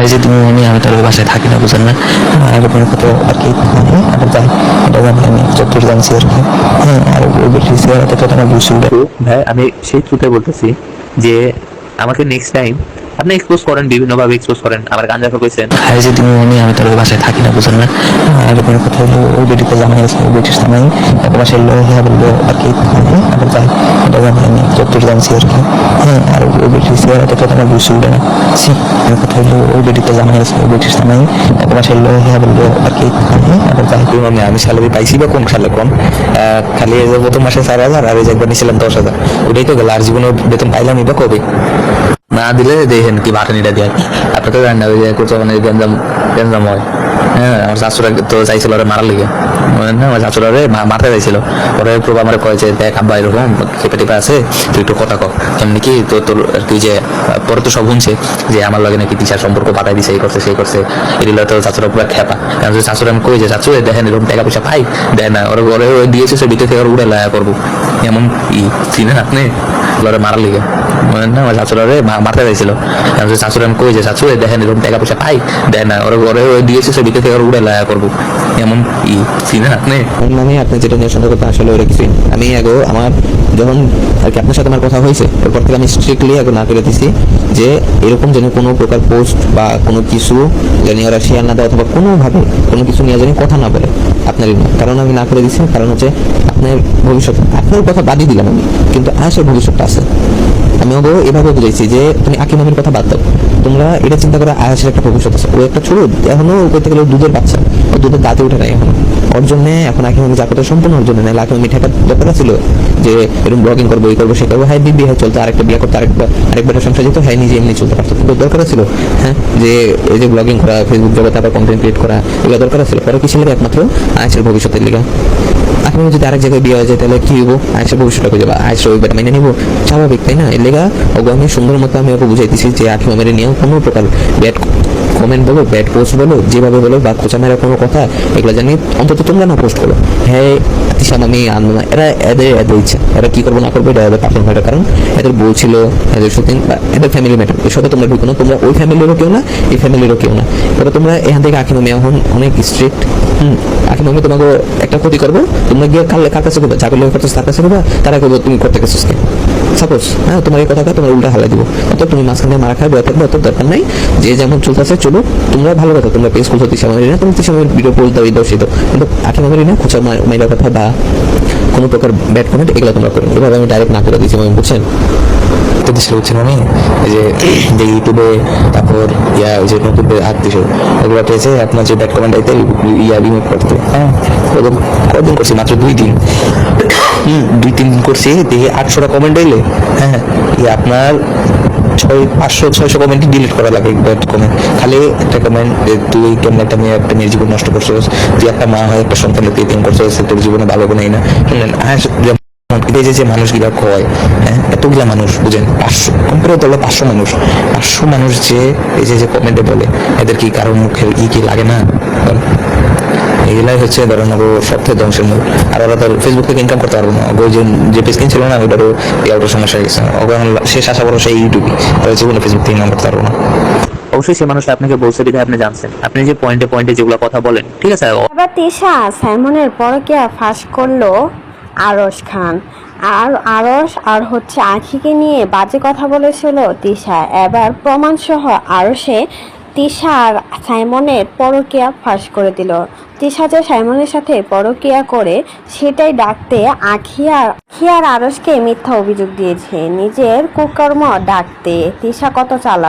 ভাই যে তুমি আমি আমি ওই বাসায় থাকি না বুঝেন না। এরকম কত আর কি আর এটা জানি আমি যতটুকু জানছি আর কি। হ্যাঁ আর চেহারাটা তো তোমার ভাই আমি সেই থ্রুতে বলতেছি যে আমাকে নেক্সট টাইম আপনি এক্সপোজ করেন বিভিন্নভাবে এক্সপোজ করেন আমার গাঞ্জা কইছেন ভাই যে তুমি আমি আমি ওই বাসায় থাকি না বুঝেন না। এরকম কথা হলো ওই বেটিতে জামাই আছে ওই এক মাসে এলো হ্যাঁ বলল আর কি আর এটা হয়নি আমি যতটুকু জানছি শেয়ার করি হ্যাঁ আর ওই বেটির চেহারাটা কথা তোমার বুঝছিল না সি কথা হলো ওই বেটিতে জামাই আছে ওই বেটির জামাই এক মাসে এলো হ্যাঁ বলল আর কি আর যাই আমি আমি স্যালারি পাইছি বা কোন সালে কম খালি এই যে প্রথম মাসে চার হাজার আর এই যে একবার নিয়েছিলাম দশ হাজার ওটাই তো গেল আর জীবনে বেতন পাইলামই বা কবে না দিলে দেখেন কি বাটানিটা দিয়ে। আপনি তো জানেন না, ওই যে মানে গঞ্জাম গঞ্জাম হয়। হ্যাঁ আমার শাশুড়া তো চাইছিল ওরা মারার লিগে। মানে আমার শাশুড়া রে মারতে চাইছিল। পরে প্রভু আমার কয় যে, দেখ আব্বা, এরকম চেপে টেপে আছে, তুই একটু কথা কর এমনি কি তো তোর কি যে, পরে তো সব শুনছে যে আমার লগে নাকি তিসার সম্পর্ক পাঠাই দিছে, এই করছে, সেই করছে। এগুলো তো শাশুড়া পুরো খেপা। কারণ যে শাশুড়া আমি কই যে, শাশুড়ে, দেখেন এরকম টাকা পয়সা পাই? দেয় না, ওরা ওরা ওরা দিয়েছে সে ভিতরে থেকে, ওরা উড়ে লায়া করব। এমন ই চিনেন আপনি? ওরা মারার লিগে। না, আমার শাশুড়া মারতে চাইছিল। শাশুড়ি, আমি কই যে শাশুড়ে, দেখেন এরকম টাকা পয়সা পাই দেয় না, ওরা ওরা দিয়েছে, সে থেকে ওরা উড়ে লায়া করব। এমন ই চিনেন আপনি? মানে আপনি যেটা নিয়ে সন্দেহ করতে আসলে ওরা কিছুই আমি আগে আমার যখন আর কি আপনার সাথে আমার কথা হয়েছে, এরপর থেকে আমি স্ট্রিক্টলি আগে না করে দিছি যে এরকম যেন কোনো প্রকার পোস্ট বা কোনো কিছু জানি ওরা শেয়ার না দেয় অথবা কোনোভাবে কোনো কিছু নিয়ে জানি কথা না বলে, আপনারই না। কারণ আমি না করে দিছি, কারণ হচ্ছে আপনার ভবিষ্যৎ আপনার কথা বাদই দিলাম আমি কিন্তু আসে ভবিষ্যৎটা আছে। আমি ওকে এভাবে বুঝাইছি যে তুমি আকিম আমির কথা বাদ দাও। তোমরা এটা চিন্তা করে, আয়াসের একটা ভবিষ্যৎ আছে। ও একটা ছোট এখনও ও করতে গেলে? দুধের বাচ্চা। ও দুধের দাঁতে উঠে নাই এখন। ওর জন্য এখন আকিম আমি যা কথা সম্পূর্ণ ওর জন্য। নাই আকিম ঠেকার দরকার ছিল যে এরকম ব্লগিং করব, এই করব, সে করব। হ্যাঁ দিদি হ্যাঁ চলতো। আরেকটা বিয়ে করতো আরেকটা আরেকবার সংসার যেত। হ্যাঁ নিজে এমনি চলতে, পারতো। তো দরকার ছিল। হ্যাঁ যে এই যে ব্লগিং করা ফেসবুক জগতে আবার কন্টেন্ট ক্রিয়েট করা, এগুলো দরকার ছিল। পরে কি ছিল একমাত্র? আয়াসের ভবিষ্যতের লিগা। এখন যদি আরেক জায়গায় বিয়ে হয়ে যায়, তাহলে কি হব আয়েসের ভবিষ্যৎটা খুঁজে যাব? আয়েসের ওই বেটা মেনে নিবো? স্বাভাবিক, তাই না? এর লেগা আমি সুন্দর মতো আমি ওকে বুঝাইতেছি যে আখি মেরে নিয়েও কোনো প্রকার ব্যাড কমেন্ট বলো ব্যাড পোস্ট বলো, যেভাবে বলো, বা খোঁচা মেরা কোনো কথা, এগুলো জানি অন্তত তোমরা না পোস্ট করো। হ্যাঁ আমি এরা এদের এদের ইচ্ছা। এরা কি করব না করব, এটা এদের ম্যাটার কারণ। এদের বউ ছিল, এদের সত্যি বা এদের ফ্যামিলি ম্যাটার এসবে তোমরা ঢুকো না, তোমরা ওই ফ্যামিলিরও কেউ না, এই ফ্যামিলিরও কেউ না। তোমরা এখান থেকে অনেক স্ট্রিক্ট হুম আখি তোমাকে একটা ক্ষতি করব, তোমরা গিয়ে কার কাছে তার কাছে তারা করব, তুমি করতে গেছিস কে সাপোজ হ্যাঁ তোমার এই কথাটা তোমার উল্টা হালাই দিব। অত তুমি মাঝখানে মারা খাবে অত অত দরকার নাই। যে যেমন চলতেছে চলুক। তোমরা ভালো কথা, তোমরা পেজ খুলছো তিসা মারি না। তুমি তিসা মারি ভিডিও পোস্ট দাও, এই সেই কিন্তু আখি মারি না খোঁচা মাইরা কথা বা কোনো প্রকার ব্যাড কমেন্ট এগুলো তোমরা করো। এভাবে আমি ডাইরেক্ট না করে দিচ্ছি আমি বুঝছেন? তো দিছিল বুঝছেন আমি যে যে ইউটিউবে তারপর ইয়া যে নতুন দিছ ওগুলো পেয়েছে আপনার যে ব্যাড কমেন্ট আইতে ইয়া রিমুভ করতে। হ্যাঁ কদিন করছি, মাত্র দুই দিন। দুই তিন দিন করছি, দেখি আটশোটা কমেন্ট এলে হ্যাঁ আপনার ছয়, পাঁচশো, ছয়শো কমেন্ট ডিলিট করা লাগে ব্যাড কমেন্ট খালি একটা কমেন্ট তুই কেমন একটা মেয়ে, একটা মেয়ের জীবন নষ্ট করছিস তুই একটা মা হয়, একটা সন্তানের তুই তিন করছিস তোর জীবনে ভালো কোনো না। শুনলেন এই যে যে মানুষগুলা কয় হ্যাঁ এতগুলা মানুষ, বুঝেন, পাঁচশো কম্পেয়ার হলো পাঁচশো মানুষ। পাঁচশো মানুষ যে, এই যে যে কমেন্টে বলে, এদের কি কারোর মুখে ই কি লাগে না? এগুলাই হচ্ছে ধরেন ওর সবথেকে ধ্বংসের মূল আর ওরা তো ফেসবুক থেকে ইনকাম করতে পারব না। ওই যে যে পেজ কিনছিল না ওটারও এই সমস্যা হয়ে গেছে। শেষ আশা বড় সেই ইউটিউবে ওরা জীবনে ফেসবুক থেকে ইনকাম করতে পারব না। অবশ্যই সে মানুষটা আপনাকে বলছে বিধায় আপনি জানছেন। আপনি যে পয়েন্টে পয়েন্টে যেগুলো কথা বলেন ঠিক আছে? এবার তিশা সাইমনের পরকিয়া ফাঁস করল আরশ খান? আর আরশ আর হচ্ছে আখিকে নিয়ে বাজে কথা বলেছিল তিশা। এবার প্রমাণ সহ আরশে তিশা আর সাইমনের পরকিয়া ফাঁস করে দিল? যে সাইমনের সাথে পরকিয়া করে সেটাই ডাকতে আখিয়ার আখিয়ার আরসকে মিথ্যা অভিযোগ দিয়েছে। নিজের কুকর্ম ডাকতে তিশা কত চালাক।